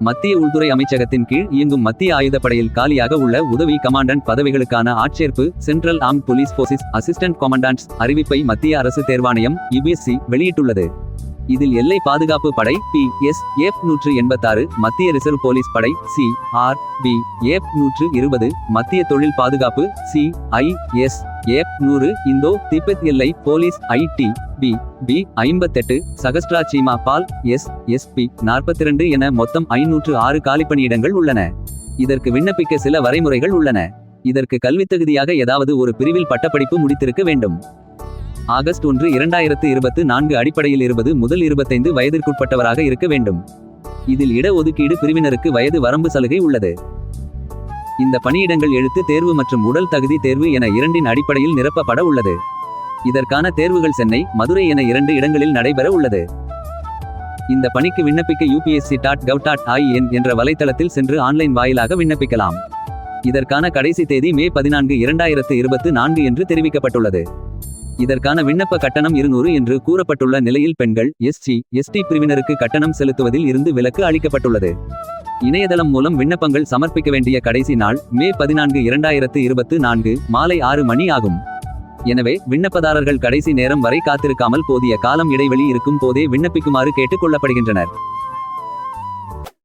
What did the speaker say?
மத்திய உள்துறை அமைச்சகத்தின் கீழ் இயங்கும் மத்திய ஆயுதப்படையில் காலியாக உள்ள உதவி கமாண்டன்ட் பதவிகளுக்கான ஆட்சேர்ப்பு central arm police forces assistant commandants அறிவிப்பை மத்திய அரசு தேர்வாணையம் யுபிஎஸ்சி வெளியிட்டுள்ளது. இதில் எல்லை பாதுகாப்பு படை பி எஸ் எஃப் நூற்று எண்பத்தாறு மத்திய ரிசர்வ் போலீஸ் படை சி ஆர் பி ஏப் நூற்று இருபது மத்திய தொழில் பாதுகாப்பு சி ஐ எஸ் ஏப் நூறு இந்தோ திபெத் எல்லை police I T B P ஐம்பத்தெட்டு Sashastra Seema Bal S S B நாற்பத்தி ரெண்டு என மொத்தம் ஐநூற்று ஆறு காலிப்பணியிடங்கள் உள்ளன. இதற்கு விண்ணப்பிக்க சில வரைமுறைகள் உள்ளன. இதற்கு கல்வித் தகுதியாக ஏதாவது ஒரு பிரிவில் பட்டப்படிப்பு முடித்திருக்க வேண்டும். ஆகஸ்ட் ஒன்று இரண்டாயிரத்து இருபத்து நான்கு அடிப்படையில் இருபது முதல் இருபத்தைந்து வயதிற்குட்பட்டவராக இருக்க வேண்டும். இதில் இட ஒதுக்கீடு பிரிவினருக்கு வயது வரம்பு சலுகை உள்ளது. இந்த பணியிடங்கள் எழுத்து தேர்வு மற்றும் உடல் தகுதி தேர்வு என இரண்டின் அடிப்படையில் நிரப்பப்பட உள்ளது. இதற்கான தேர்வுகள் சென்னை மதுரை என இரண்டு இடங்களில் நடைபெற உள்ளது. இந்த பணிக்கு விண்ணப்பிக்க UPSC dot gov dot IN என்ற வலைத்தளத்தில் சென்று ஆன்லைன் வாயிலாக விண்ணப்பிக்கலாம். இதற்கான கடைசி தேதி மே பதினான்கு இரண்டாயிரத்து இருபத்து நான்கு என்று தெரிவிக்கப்பட்டுள்ளது. இதற்கான விண்ணப்ப கட்டணம் இருநூறு என்று கூறப்பட்டுள்ள நிலையில் பெண்கள் எஸ்சி எஸ்டி பிரிவினருக்கு கட்டணம் செலுத்துவதில் இருந்து விலக்கு அளிக்கப்பட்டுள்ளது. இணையதளம் மூலம் விண்ணப்பங்கள் சமர்ப்பிக்க வேண்டிய கடைசி நாள் மே பதினான்கு இரண்டாயிரத்து இருபத்து நான்கு மாலை ஆறு மணி ஆகும். எனவே விண்ணப்பதாரர்கள் கடைசி நேரம் வரை காத்திருக்காமல் போதிய காலம் இடைவெளி இருக்கும் போதே விண்ணப்பிக்குமாறு கேட்டுக் கொள்ளப்படுகின்றனர்.